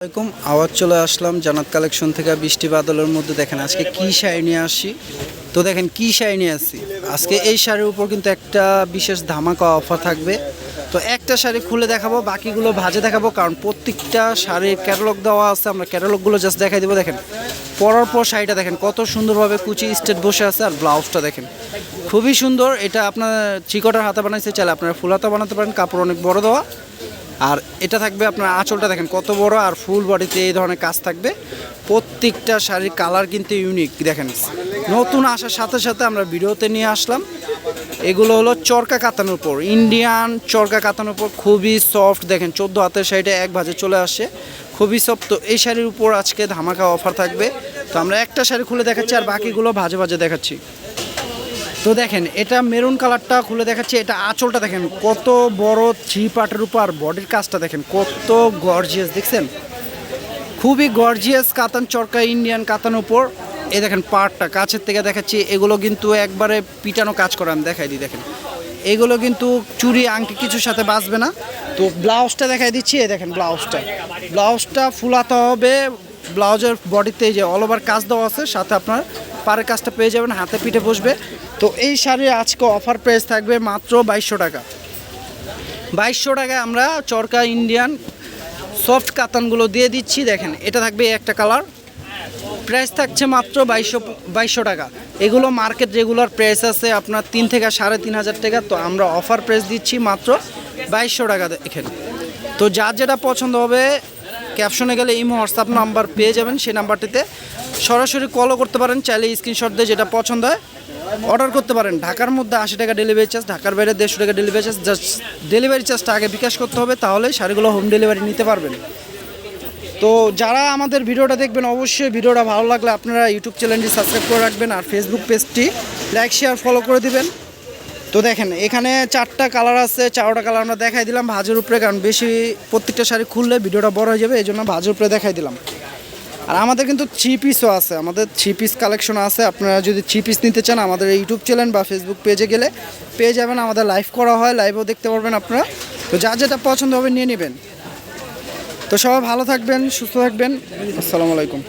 আসসালামাইকুম আওয়াজ চলে আসলাম জানাত কালেকশন থেকে। বৃষ্টি বাদলের মধ্যে দেখেন আজকে কি শাড়ি নিয়ে আসি। তো দেখেন কি শাড়ি নিয়ে আসি। আজকে এই শাড়ির উপর কিন্তু একটা বিশেষ ধামাকা অফার থাকবে। তো একটা শাড়ি খুলে দেখাবো, বাকিগুলো ভাজে দেখাবো, কারণ প্রত্যেকটা শাড়ির ক্যাটালগ দেওয়া আছে। আমরা ক্যাটালগুলো জাস্ট দেখাই দেবো, দেখেন। পরার পর শাড়িটা দেখেন, কত সুন্দরভাবে কুচি স্টেট বসে আছে আর ব্লাউজটা দেখেন। খুবই সুন্দর, এটা আপনার চিকটার হাতে বানাইছে, চাইলে আপনারা ফুল হাতে বানাতে পারেন, কাপড় অনেক বড় দেওয়া। আর এটা থাকবে আপনার আঁচলটা দেখেন, কত বড় আর ফুল বডিতে এই ধরনের কাজ থাকবে। প্রত্যেকটা শাড়ির কালার কিন্তু ইউনিক দেখেন। নতুন আসার সাথে সাথে আমরা ভিডিওতে নিয়ে আসলাম। এগুলো হলো চরকা কাতানোর উপর ইন্ডিয়ান চরকা কাতানোর উপর, খুবই সফট দেখেন, চোদ্দ হাতের শাড়িটা এক ভাজে চলে আসে। খুবই সফট তো এই শাড়ির উপর আজকে ধামাকা অফার থাকবে। তো আমরা একটা শাড়ি খুলে দেখাচ্ছি আর বাকিগুলো ভাজে ভাজে দেখাচ্ছি। তো দেখেন, এটা মেরুন কালারটা খুলে দেখাচ্ছে, এটা আঁচলটা দেখেন, কত বড় থ্রি পার্টের উপর বডির কাজটা দেখেন, কত গর্জিয়াস দেখছেন? খুবই গর্জিয়াস কাতান চরকা ইন্ডিয়ান কাতান উপর। এই দেখেন পার্টটা কাছের থেকে দেখাচ্ছি, এগুলো কিন্তু একবারে পিটানো কাজ করে, আমি দেখাই দিই, দেখেন। এগুলো কিন্তু চুরি, আংটি কিছুর সাথে বাঁচবে না। তো ব্লাউজটা দেখাই দিচ্ছি, এই দেখেন ব্লাউজটা ব্লাউজটা ফুলাতে হবে ব্লাউজের বডিতে যে অল ওভার কাজ দেওয়া আছে, সাথে আপনার পাড়ের কাজটা পেয়ে যাবেন, হাতে পিঠে বসবে। তো এই শাড়ির আজকে অফার প্রাইস থাকবে মাত্র বাইশশো টাকা। বাইশশো টাকায় আমরা চরকা ইন্ডিয়ান সফট কাতানগুলো দিয়ে দিচ্ছি। দেখেন, এটা থাকবে একটা কালার প্রাইস থাকছে মাত্র বাইশশো বাইশশো টাকা। এগুলো মার্কেট রেগুলার প্রাইস আছে আপনার তিন থেকে সাড়ে তিন হাজার টাকা। তো আমরা অফার প্রাইস দিচ্ছি মাত্র বাইশশো টাকা এখানে। তো যার যেটা পছন্দ হবে ক্যাপশনে গেলে ইমো হোয়াটসঅ্যাপ নাম্বার পেয়ে যাবেন সেই নাম্বারটিতে সরাসরি কলও করতে পারেন, চাইলে স্ক্রিনশট দিয়ে যেটা পছন্দ হয় অর্ডার করতে পারেন। ঢাকার মধ্যে আশি টাকা ডেলিভারি চার্জ ঢাকার বাইরে দেড়শো টাকা ডেলিভারি চার্জ জাস্ট ডেলিভারি চার্জটা আগে বিকাশ করতে হবে, তাহলে শাড়িগুলো হোম ডেলিভারি নিতে পারবেন। তো যারা আমাদের ভিডিওটা দেখবেন, অবশ্যই ভিডিওটা ভালো লাগলে আপনারা ইউটিউব চ্যানেলটি সাবস্ক্রাইব করে রাখবেন আর ফেসবুক পেজটি লাইক শেয়ার ফলো করে দিবেন। তো দেখেন, এখানে চারটা কালার আছে, চারটা কালার আমরা দেখাই দিলাম ভাজের উপরে, কারণ বেশি প্রত্যেকটা শাড়ি খুললে ভিডিওটা বড় হয়ে যাবে, এই জন্য ভাজের উপরে দেখাই দিলাম। আর আমাদের কিন্তু থ্রি পিসও আছে, আমাদের থ্রি পিস কালেকশন আছে। আপনারা যদি থ্রি পিস নিতে চান আমাদের ইউটিউব চ্যানেল বা ফেসবুক পেজে গেলে পেয়ে যাবেন, আমাদের লাইভ করা হয় লাইভও দেখতে পারবেন আপনারা। তো যা যেটা পছন্দ হবে নিয়ে নেবেন। তো সবাই ভালো থাকবেন, সুস্থ থাকবেন। আসসালামু আলাইকুম।